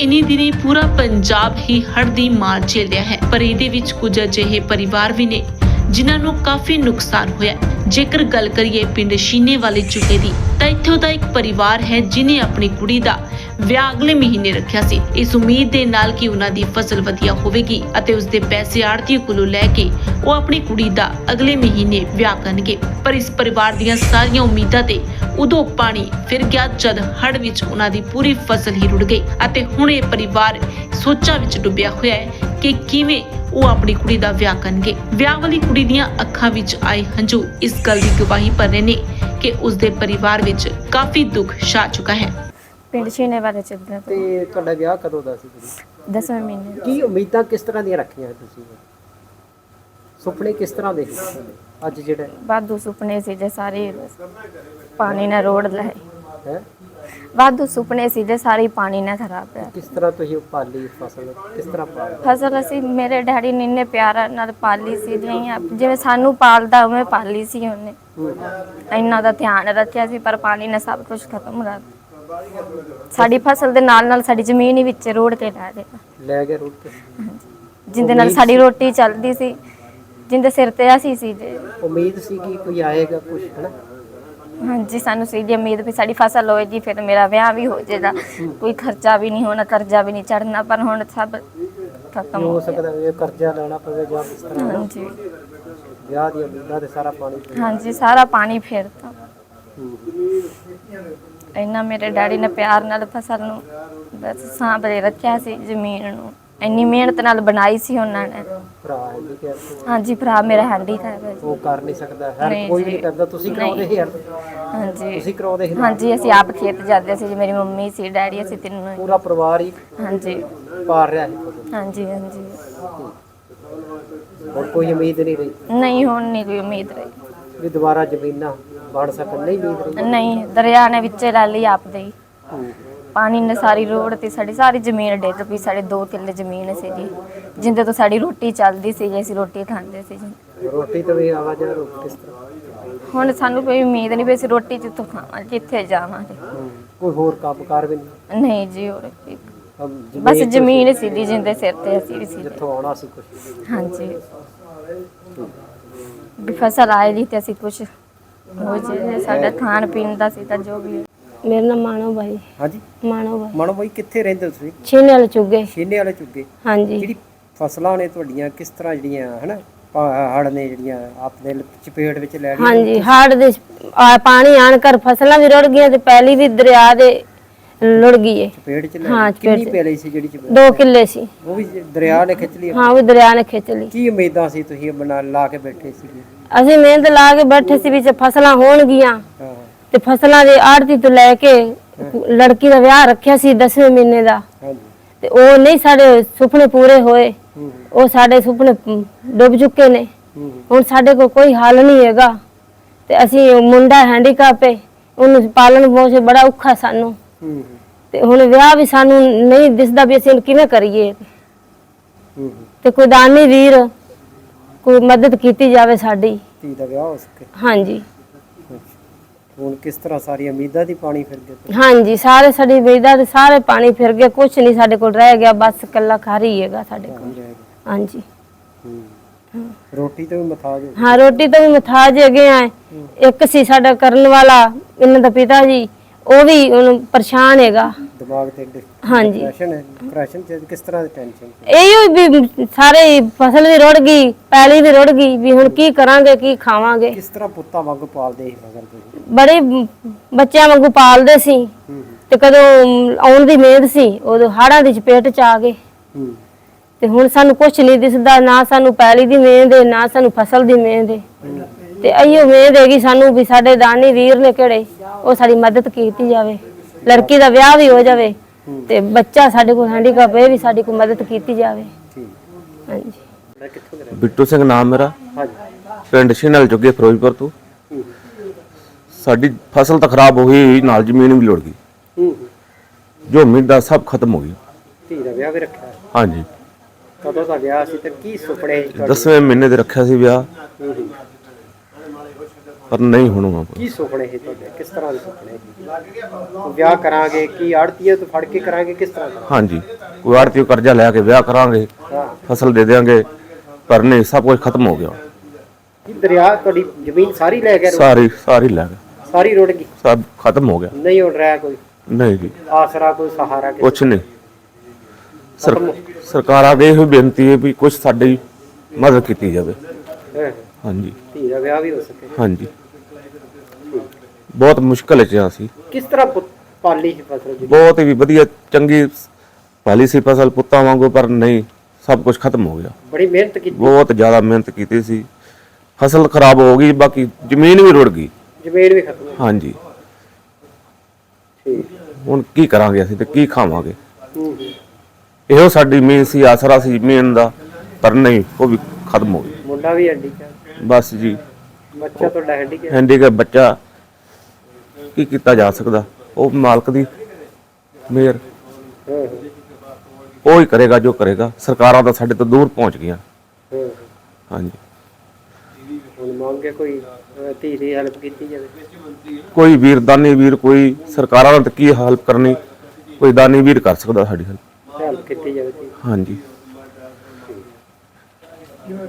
ਇਨੀ ਦਿਨੀ ਪੂਰਾ ਪੰਜਾਬ ਹੀ ਹੜ੍ਹ ਦੀ ਮਾਰ ਝੇਲ ਰਿਹਾ ਹੈ। ਪਰ ਇਹਦੇ ਵਿੱਚ ਕੁਝ ਅਜਿਹੇ ਪਰਿਵਾਰ ਵੀ ਨੇ, ਜਿਨ੍ਹਾਂ ਨੂੰ ਕਾਫੀ ਨੁਕਸਾਨ ਹੋਇਆ ਹੈ। ਜੇਕਰ ਗੱਲ ਕਰੀਏ ਪਿੰਡ ਸ਼ੀਨੇ ਵਾਲੇ ਚੁਕੇ ਦੀ, ਤਾਂ ਇੱਥੋਂ ਦਾ ਇੱਕ ਪਰਿਵਾਰ ਹੈ ਜਿਨੇ ਆਪਣੀ ਕੁੜੀ ਦਾ ਵਿਆਹ ਅਗਲੇ ਮਹੀਨੇ ਰੱਖਿਆ ਸੀ। ਇਸ ਉਮੀਦ ਦੇ ਨਾਲ ਕਿ ਉਹਨਾਂ ਦੀ ਫਸਲ ਵਧੀਆ ਹੋਵੇਗੀ ਅਤੇ ਉਸ ਦੇ ਪੈਸੇ ਆੜਤੀ ਕੋਲੋਂ ਲੈ ਕੇ ਉਹ ਆਪਣੀ ਕੁੜੀ ਦਾ ਅਗਲੇ ਮਹੀਨੇ ਵਿਆਹ ਕਰਨਗੇ। ਪਰ ਇਸ ਪਰਿਵਾਰ ਦੀਆਂ ਸਾਰੀਆਂ ਉਮੀਦਾਂ ਤੇ ਉਦੋਂ ਪਾਣੀ ਫਿਰ ਗਿਆ ਜਦ ਹੜ੍ਹ ਵਿੱਚ ਉਹਨਾਂ ਦੀ ਪੂਰੀ ਫਸਲ ਹੀ ਰੁੜ ਗਈ ਅਤੇ ਹੁਣ ਇਹ ਪਰਿਵਾਰ ਸੋਚਾਂ ਵਿੱਚ ਡੁੱਬਿਆ ਹੋਇਆ ਹੈ ਕਿ ਕਿਵੇਂ ਉਹ ਆਪਣੀ ਕੁੜੀ ਦਾ ਵਿਆਹ ਕਰਨਗੇ। ਵਿਆਹ ਵਾਲੀ ਕੁੜੀ ਦੀਆਂ ਅੱਖਾਂ ਵਿੱਚ ਆਏ ਹੰਝੂ ਇਸ ਗੱਲ ਦੀ ਗਵਾਹੀ ਭਰ ਰਹੇ ਨੇ ਕਿ ਉਸ ਦੇ ਪਰਿਵਾਰ ਵਿੱਚ ਕਾਫੀ ਦੁੱਖ ਛਾ ਚੁੱਕਾ ਹੈ। ਪਿੰਡ ਛੀਨੇ ਬਾਰੇ ਚੱਲਦਾ ਤੇ ਤੁਹਾਡਾ ਵਿਆਹ ਕਦੋਂ ਦਾ ਸੀ? ਕੁੜੀ? ਦਸਵੇਂ ਮਹੀਨੇ ਕੀ ਉਮੀਦਾਂ ਕਿਸ ਤਰ੍ਹਾਂ ਦੀਆਂ ਰੱਖੀਆਂ ਤੁਸੀਂ? ਸੁਪਨੇ ਕਿਸ ਤਰ੍ਹਾਂ ਦੇ? ਅੱਜ ਜਿਹੜਾ? ਵਾਧੂ ਸੁਪਨੇ ਸੀ ਜੇ ਸਾਰੇ ਪਾਣੀ ਨਾਲ ਰੋੜ ਲਏ ਹੈ? ਵਾਧੂ ਸੁਪਨੇ ਸੀ ਜੇ ਸਾਰੀ ਪਾਣੀ ਨਾਲ ਖਰਾਬ ਪਿਆ ਕਿਸ ਤਰ੍ਹਾਂ ਤੁਸੀਂ ਉਹ ਪਾਲੀ ਫਸਲ? ਕਿਸ ਤਰ੍ਹਾਂ ਪਾਲੀ? ਫਸਲ ਅਸੀਂ ਮੇਰੇ ਡੈਡੀ ਨੇ ਇੰਨੇ ਪਿਆਰ ਨਾਲ ਪਾਲੀ ਸੀ ਜਿਵੇਂ ਜਿਵੇਂ ਸਾਨੂੰ ਪਾਲਦਾ ਉਵੇਂ ਪਾਲੀ ਸੀ ਉਹਨੇ। ਹੂੰ। ਇੰਨਾ ਦਾ ਧਿਆਨ ਰੱਖਿਆ ਸੀ ਪਰ ਪਾਣੀ ਨੇ ਸਭ ਕੁਝ ਖਤਮ ਕਰ ਦਿੱਤਾ। ਸਾਡੀ ਫਸਲ ਦੇ ਨਾਲ ਨਾਲ ਸਾਡੀ ਜ਼ਮੀਨ ਹੀ ਵਿੱਚ ਰੋੜ ਕੇ ਲੈ ਗਏ। ਲੈ ਕੇ ਰੁੱਟ। ਕੇ ਜਿੰਦੇ ਨਾਲ ਸਾਡੀ ਰੋਟੀ ਚੱਲਦੀ ਸੀ। ਜਿੰਦੇ ਸਿਰ ਤੇ ਅਸੀਂ ਸੀ ਜੇ। ਉਮੀਦ ਸੀ ਕਿ ਕੋਈ ਆਏਗਾ ਕੁਝ ਹੈ ਹਾਂਜੀ ਸਾਨੂੰ ਸੀ ਦੀ ਉਮੀਦ ਵੀ ਸਾਡੀ ਫਸਲ ਹੋਏਗੀ ਫਿਰ ਮੇਰਾ ਵਿਆਹ ਵੀ ਹੋ ਜਾਏਗਾ। ਕੋਈ ਖਰਚਾ ਵੀ ਨਹੀਂ ਹੋਣਾ ਕਰਜ਼ਾ ਵੀ ਨਹੀਂ ਚੜਨਾ ਪਰ ਹੁਣ ਸਭ ਖਤਮ ਹੋ ਹੋ ਗਿਆ। ਸਕਦਾ ਇਹ ਕਰਜ਼ਾ ਲੈਣਾ ਪਵੇ ਜਾਂ ਇਸ ਤਰ੍ਹਾਂ। ਹਾਂਜੀ। ਵਿਆਹ ਦੀਆਂ ਉਮੀਦਾਂ ਤੇ ਸਾਰਾ ਪਾਣੀ ਪੀ ਹਾਂਜੀ ਸਾਰਾ ਪਾਣੀ ਫੇਰਤਾ ਹੂੰ। ਇੰਨਾ ਮੇਰੇ ਡੈਡੀ ਨੇ ਪਿਆਰ ਨਾਲ ਫਸਲ ਨੂੰ ਬਸ ਸਾਂਭਲੇ ਰੱਖਿਆ ਸੀ ਜ਼ਮੀਨ ਨੂੰ। ਇੰਨੀ ਮਿਹਨਤ ਨਾਲ ਬਣਾਈ ਸੀ ਉਹਨਾਂ ਨੇ। ਭਰਾ ਹੈ ਜੀ ਕਿ ਹਾਂਜੀ ਭਰਾ ਮੇਰਾ ਹੈਂਡੀ ਹੈ ਜੀ। ਉਹ ਕਰ ਨਹੀਂ ਸਕਦਾ। ਹਰ ਨਹੀਂ ਕੋਈ ਵੀ ਜੀ। ਕਰਦਾ। ਤੁਸੀਂ ਕਰਾਉਂਦੇ ਸੀ ਹਾਂਜੀ। ਤੁਸੀਂ ਕਰਾਉਂਦੇ ਸੀ? ਹਾਂਜੀ ਅਸੀਂ ਆਪ ਖੇਤ ਜਾਂਦੇ ਸੀ ਜੀ। ਮੇਰੀ ਮੰਮੀ ਸੀ ਡੈਡੀ ਅਸੀਂ ਤਿੰਨੋਂ। ਹੀ। ਪੂਰਾ ਪਰਿਵਾਰ ਹੀ ਹਾਂਜੀ। ਪਾਰ ਰਿਹਾ ਹੈ। ਹਾਂਜੀ ਹਾਂਜੀ। ਹੋਰ ਕੋਈ ਉਮੀਦ ਨਹੀਂ ਰਹੀ? ਨਹੀਂ ਹੁਣ ਨਹੀਂ ਕੋਈ ਉਮੀਦ ਰਹੀ। ਵੀ ਦੁਬਾਰਾ ਜ਼ਮੀਨਾਂ ਬਣ ਸਕਣ। ਨਹੀਂ ਉਮੀਦ ਰਹੀ? ਨਹੀਂ ਦਰਿਆ ਨੇ ਵਿੱਚੇ ਲੈ ਲਈ ਆਪਦੇ ਹੂੰ। ਪਾਣੀ ਨੇ ਸਾਰੀ ਰੋਡ ਤੇ ਸਾਡੀ ਸਾਰੀ ਜ਼ਮੀਨ ਡਿੱਗ ਪਈ ਸਾਡੇ 2 ਕਿੱਲੇ ਜ਼ਮੀਨ ਸੀ ਜੀ ਜਿੰਦੇ ਤੋਂ ਸਾਡੀ ਰੋਟੀ ਚੱਲਦੀ ਸੀ ਜੀ ਅਸੀਂ ਰੋਟੀ ਖਾਂਦੇ ਸੀ ਜੀ ਰੋਟੀ ਤੋਂ ਵੀ ਆਵਾਜ਼ ਆ ਰੋਟੀ ਕਿਸ ਤਰ੍ਹਾਂ? ਹੁਣ ਸਾਨੂੰ ਕੋਈ ਉਮੀਦ ਨਹੀਂ ਵੀ ਅਸੀਂ ਰੋਟੀ ਜਿੱਥੋਂ ਖਾਵਾਂਗੇ ਕਿੱਥੇ ਜਾਵਾਂਗੇ। ਕੋਈ ਹੋਰ ਕੰਮਕਾਰ ਵੀ ਨਹੀਂ? ਨਹੀਂ ਜੀ ਹੋਰ ਕੀ। ਬਸ ਜ਼ਮੀਨ ਸੀ ਜੀ ਜਿੰਦੇ ਸਿਰ ਤੇ ਅਸੀਂ ਵੀ ਸੀ ਜਿੱਥੋਂ ਆਉਣਾ ਸੀ ਕੁਝ ਹਾਂਜੀ। ਵੀ ਫਸਲ ਆਏ ਜੀ ਤੇ ਅਸੀਂ ਕੁਝ ਹੋ ਜੇ ਸਾਡਾ ਖਾਣ ਪੀਣ ਦਾ ਸੀ ਤਾਂ ਜੋ ਵੀ ਮੇਰਾ ਨਾਮ ਮਾਨੋ ਬਾਈ। ਹਾਂਜੀ। ਮਾਨੋ ਬਾਈ। ਮਨੋ ਬਾਈ ਕਿੱਥੇ ਰਹਿੰਦੇ ਹੋ ਤੁਸੀਂ? ਛੀਨੇ ਵਾਲੇ ਚੁੱਗੇ। ਛੀਨੇ ਵਾਲੇ ਚੁੱਗੇ। ਹਾਂਜੀ। ਜਿਹੜੀ ਫਸਲਾਂ ਨੇ ਤੁਹਾਡੀਆਂ ਕਿਸ ਤਰ੍ਹਾਂ ਜਿਹੜੀਆਂ ਹਨਾ? ਹੜ ਨੇ ਜਿਹੜੀਆਂ ਆਪਣੇ ਚਪੇਟ ਵਿੱਚ ਲੈ ਲਈ ਹਾਂਜੀ ਹੜ ਦੇ ਪਾਣੀ ਆਣ ਕਰ ਫਸਲਾਂ ਵੀ ਰੁੜ ਗਈਆਂ ਤੇ ਪਹਿਲੀ ਵੀ ਦਰਿਆ ਦੇ ਲੁੜ ਗਈ ਏ। ਚਪੇਟ ਚ ਲੈ ਹਾਂ, ਕਿੰਨੀ। ਪੈਲੀ ਸੀ ਜਿਹੜੀ ਚਪੇਟ ਦੋ ਕਿੱਲੇ ਸੀ। ਉਹ ਵੀ ਦਰਿਆ ਨੇ ਖਿੱਚ ਲਈ। ਹਾਂ ਉਹ ਦਰਿਆ ਨੇ ਖਿੱਚ ਲਈ। ਕੀ ਉਮੀਦਾਂ ਸੀ ਤੁਸੀਂ ਬਣਾ ਲਾ ਕੇ ਬੈਠੇ ਸੀ ਅਸੀਂ ਮਿਹਨਤ ਲਾ ਕੇ ਬੈਠੇ ਸੀ ਵੀ ਫਸਲਾਂ ਹੋਣਗੀਆਂ ਹਾਂ। ਤੇ ਫਸਲਾਂ ਦੇ ਆੜਤੀ ਤੋਂ ਲੈ ਕੇ ਲੜਕੀ ਦਾ ਵਿਆਹ ਰੱਖਿਆ ਸੀ 10ਵੇਂ ਮਹੀਨੇ ਦਾ। ਹਾਂਜੀ। ਤੇ ਉਹ ਨਹੀਂ ਸਾਡੇ ਸੁਪਨੇ ਪੂਰੇ ਹੋਏ। ਹੂੰ ਉਹ ਸਾਡੇ ਸੁਪਨੇ ਡੁੱਬ ਚੁੱਕੇ ਨੇ। ਹੂੰ ਹੁਣ ਸਾਡੇ ਕੋਲ ਕੋਈ ਹੱਲ ਨਹੀਂ ਹੈਗਾ। ਤੇ ਅਸੀਂ ਉਹ ਮੁੰਡਾ ਹੈਂਡੀਕੈਪ ਹੈ ਉਹਨੂੰ ਪਾਲਣ ਪੋਸ਼ਣ ਬੜਾ ਔਖਾ ਸਾਨੂੰ। ਹੂੰ ਤੇ ਹੁਣ ਵਿਆਹ ਵੀ ਸਾਨੂੰ ਨਹੀਂ ਦਿਸਦਾ ਵੀ ਅਸੀਂ ਹੁਣ ਕਿਵੇਂ ਕਰੀਏ। ਹੂੰ। ਤੇ ਕੋਈ ਦਾਨੀ ਵੀਰ ਕੋਈ ਮਦਦ ਕੀਤੀ ਜਾਵੇ ਸਾਡੀ। ਧੀ ਦਾ ਵਿਆਹ ਹੋ ਸਕੇ। ਹਾਂਜੀ। ਹੁਣ ਕਿਸ ਤਰ੍ਹਾਂ ਸਾਰੀ ਉਮੀਦਾਂ ਦੀ ਪਾਣੀ ਫਿਰ ਗਿਆ ਹਾਂਜੀ ਸਾਰੇ ਸਾਡੀ ਵੇਦਾ ਤੇ ਸਾਰੇ ਪਾਣੀ ਫਿਰ ਗਏ ਕੁਝ ਨਹੀਂ ਸਾਡੇ ਕੋਲ ਰਹਿ ਗਿਆ ਬਸ ਕੱਲਾ ਹੀ ਹੈਗਾ ਸਾਡੇ ਕੋਲ। ਹਾਂਜੀ। ਹੂੰ। ਰੋਟੀ ਤੋਂ ਵੀ ਮਥਾਜ ਹੋ ਹਾਂ ਰੋਟੀ ਤੋਂ ਵੀ ਮਥਾਜ ਹੈਗੇ ਆ। ਇੱਕ ਸੀ ਸਾਡਾ ਕਰਨ ਵਾਲਾ ਇਹਨਾਂ ਦਾ ਪਿਤਾ ਜੀ ਉਹ ਵੀ ਉਹਨੂੰ ਪਰੇਸ਼ਾਨ ਹੈਗਾ। ਦਿਮਾਗ ਤੇ ਹਾਂਜੀ। ਡਿਪਰੈਸ਼ਨ ਹੈ। ਡਿਪਰੈਸ਼ਨ ਚ ਕਿਸ ਤਰ੍ਹਾਂ ਦੀ ਟੈਨਸ਼ਨ ਇਹੋ ਵੀ ਸਾਰੇ ਫਸਲ ਵੀ ਰੁੜ ਗਈ ਪੈਲੀ ਵੀ ਰੁੜ ਗਈ ਵੀ ਹੁਣ ਕੀ ਕਰਾਂਗੇ ਕੀ ਖਾਵਾਂਗੇ। ਕਿਸ ਤਰ੍ਹਾਂ ਪੁੱਤਾਂ ਵਾਂਗੂ ਪਾਲਦੇ ਸੀ ਮਗਰ ਤੁਸੀਂ? ਬੜੇ ਬੱਚਿਆਂ ਵਾਂਗੂ ਪਾਲਦੇ ਸੀ। ਤੇ ਕਦੋਂ ਆਉਣ ਦੀ ਮਿਹਨਤ ਸੀ ਉਦੋਂ ਹਾੜਾਂ ਦੀ ਚਪੇਟ ਚ ਆ ਗਏ। ਤੇ ਹੁਣ ਸਾਨੂੰ ਕੁਝ ਨਹੀਂ ਦਿਸਦਾ ਨਾ ਸਾਨੂੰ ਪੈਲੀ ਦੀ ਮਿਹਨਤ ਹੈ ਨਾ ਸਾਨੂੰ ਫਸਲ ਦੀ ਮਿਹਨਤ ਹੈ ਤੇ ਅਈਓ ਮਿਹਨਤ ਹੈਗੀ ਸਾਨੂੰ ਵੀ ਸਾਡੇ ਦਾਨੀ ਵੀਰ ਨੇ ਕਿਹੜੇ ਉਹ ਸਾਡੀ ਮਦਦ ਕੀਤੀ ਜਾਵੇ। ਲੜਕੀ ਦਾ ਵਿਆਹ ਵੀ ਹੋ ਜਾਵੇ ਤੇ ਬੱਚਾ ਸਾਡੇ ਕੋਲ ਹੈਂਡੀਕੈਪ ਇਹ ਵੀ ਸਾਡੀ ਕੋਈ ਮਦਦ ਕੀਤੀ ਜਾਵੇ। ਠੀਕ। ਹਾਂਜੀ। ਮੈਂ ਕਿੱਥੋਂ ਦੇ ਰਹਿਣ ਬਿੱਟੂ ਸਿੰਘ ਨਾਮ ਮੇਰਾ। ਹਾਂਜੀ। ਪਿੰਡ ਸ਼ਿਨਲ ਜੁਗੇ ਫਿਰੋਜ਼ਪੁਰ ਤੋਂ। ਹੂੰ। ਸਾਡੀ ਫਸਲ ਤਾਂ ਖਰਾਬ ਹੋਈ ਹੋਈ ਨਾਲ ਜ਼ਮੀਨ ਵੀ ਲੁੜ ਗਈ। ਹੂੰ। ਜੋ ਉਮੀਦਾਂ ਸਭ ਖਤਮ ਹੋ ਗਈ। ਧੀ ਦਾ ਵਿਆਹ ਵੀ ਰੱਖਿਆ। ਹਾਂਜੀ। ਕਦੋਂ ਦਾ ਵਿਆਹ ਸੀ ਤੇ ਕੀ ਸੁਪਨੇ ਸੀ ਤੁਹਾਡੇ? ਦਸਵੇਂ ਮਹੀਨੇ ਦੇ ਰੱਖਿਆ ਸੀ ਵਿਆਹ। ਹੂੰ ਹੂੰ। ਪਰ ਨਹੀਂ ਹੋਣਾ ਕੀ ਸੁਪਨੇ ਹੈ ਤੁਹਾਡੇ? ਕਿਸ ਤਰ੍ਹਾਂ ਦੇ ਸੁਪਨੇ ਸੀ? ਵਿਆਹ ਕਰਾਂਗੇ ਕੀ ਆੜਤੀਏ ਤੋਂ ਫੜ ਕੇ ਕਰਾਂਗੇ ਕਿਸ ਤਰ੍ਹਾਂ ਕਰਾਂਗੇ ਹਾਂਜੀ ਕੋਈ ਆੜਤੀ ਕਰਜ਼ਾ ਲੈ ਕੇ ਵਿਆਹ ਕਰਾਂਗੇ ਹਾਂ। ਫਸਲ ਦੇ ਦੇਾਂਗੇ ਪਰ ਨਹੀਂ ਸਭ ਕੁਝ ਖਤਮ ਹੋ ਗਿਆ। ਕੀ ਦਰਿਆ ਤੁਹਾਡੀ ਜ਼ਮੀਨ ਸਾਰੀ ਲੈ ਗਿਆ ਸਾਰੀ ਸਾਰੀ ਲੈ ਗਏ ਸਾਰੀ ਰੁੜ ਗਈ? ਸਭ ਖਤਮ ਹੋ ਗਿਆ। ਨਹੀਂ ਉੜ ਰਿਹਾ ਕੋਈ? ਨਹੀਂ ਜੀ। ਆਸਰਾ ਕੋਈ ਸਹਾਰਾ ਕੁਛ ਨਹੀਂ। ਸਰ ਸਰਕਾਰ ਅੱਗੇ ਇਹੋ ਬੇਨਤੀ ਹੈ ਵੀ ਕੁਝ ਸਾਡੀ ਮਦਦ ਕੀਤੀ ਜਾਵੇ। ਹਾਂ, ਹਾਂ। ਹਾਂਜੀ। ਧੀ ਦਾ ਵਿਆਹ ਵੀ ਹੋ ਸਕੇ। ਹਾਂਜੀ। ਬਹੁਤ ਮੁਸ਼ਕਲ ਚ ਅਸੀਂ ਕਿਸ ਤਰ੍ਹਾਂ ਪੁੱਤ ਪਾਲੀ ਸੀ ਫਸਲ ਜੀ? ਬਹੁਤ ਹੀ ਵਧੀਆ ਚੰਗੀ ਪਾਲੀ ਸੀ ਫਸਲ ਪੁੱਤਾਂ ਵਾਂਗੂ ਪਰ ਨਹੀਂ ਸਭ ਕੁਝ ਖਤਮ ਹੋ ਗਿਆ। ਬੜੀ ਮਿਹਨਤ ਕੀਤੀ। ਬਹੁਤ ਜ਼ਿਆਦਾ ਮਿਹਨਤ ਕੀਤੀ ਸੀ। ਫਸਲ ਖਰਾਬ ਹੋ ਗਈ ਬਾਕੀ ਜ਼ਮੀਨ ਵੀ ਰੁੜ ਗਈ। ਜ਼ਮੀਨ ਵੀ ਖਤਮ ਹੋ ਹਾਂਜੀ। ਠੀਕ। ਹੁਣ ਕੀ ਕਰਾਂਗੇ ਅਸੀਂ ਤੇ ਕੀ ਖਾਵਾਂਗੇ? ਹੂੰ। ਇਹੋ ਸਾਡੀ ਮੇਨ ਸੀ ਆਸਰਾ ਸੀ ਮੇਨ ਦਾ ਪਰ ਨਹੀਂ ਉਹ ਵੀ ਖਤਮ ਹੋ ਗਈ। ਮੁੰਡਾ ਵੀ ਹੈਂਡੀਕੈਪ ਬਸ ਜੀ। ਬੱਚਾ ਤੁਹਾਡਾ ਹੈਂਡੀਕੈਪ ਹੈਂਡੀਕੈਪ ਬੱਚਾ। ਕੀ ਕੀਤਾ ਜਾ ਸਕਦਾ? ਉਹ ਮਾਲਕ ਦੀ ਹਾਂ ਹਾਂ, ਉਹ ਹੀ ਕਰੇਗਾ ਜੋ ਕਰੇਗਾ। ਸਰਕਾਰਾਂ ਤਾਂ ਸਾਡੇ ਤੋਂ ਦੂਰ ਪਹੁੰਚ ਗਈਆਂ। ਹਾਂ। ਹਾਂਜੀ। ਹੁਣ ਮੰਗੇ ਕੋਈ ਅਹ, ਧੀ ਦੀ ਹੈਲਪ ਕੀਤੀ ਜਾਵੇ? ਕੋਈ ਵੀਰ ਦਾਨੀ ਵੀਰ ਕੋਈ ਸਰਕਾਰਾਂ ਨੇ ਤਾਂ ਕੀ ਹੈਲਪ ਕਰਨੀ? ਕੋਈ ਦਾਨੀ ਵੀਰ ਕਰ ਸਕਦਾ ਸਾਡੀ ਹੈਲਪ ਹੈਲਪ ਕੀਤੀ ਜਾਵੇ ਧੀ ਦੀ। ਹਾਂਜੀ।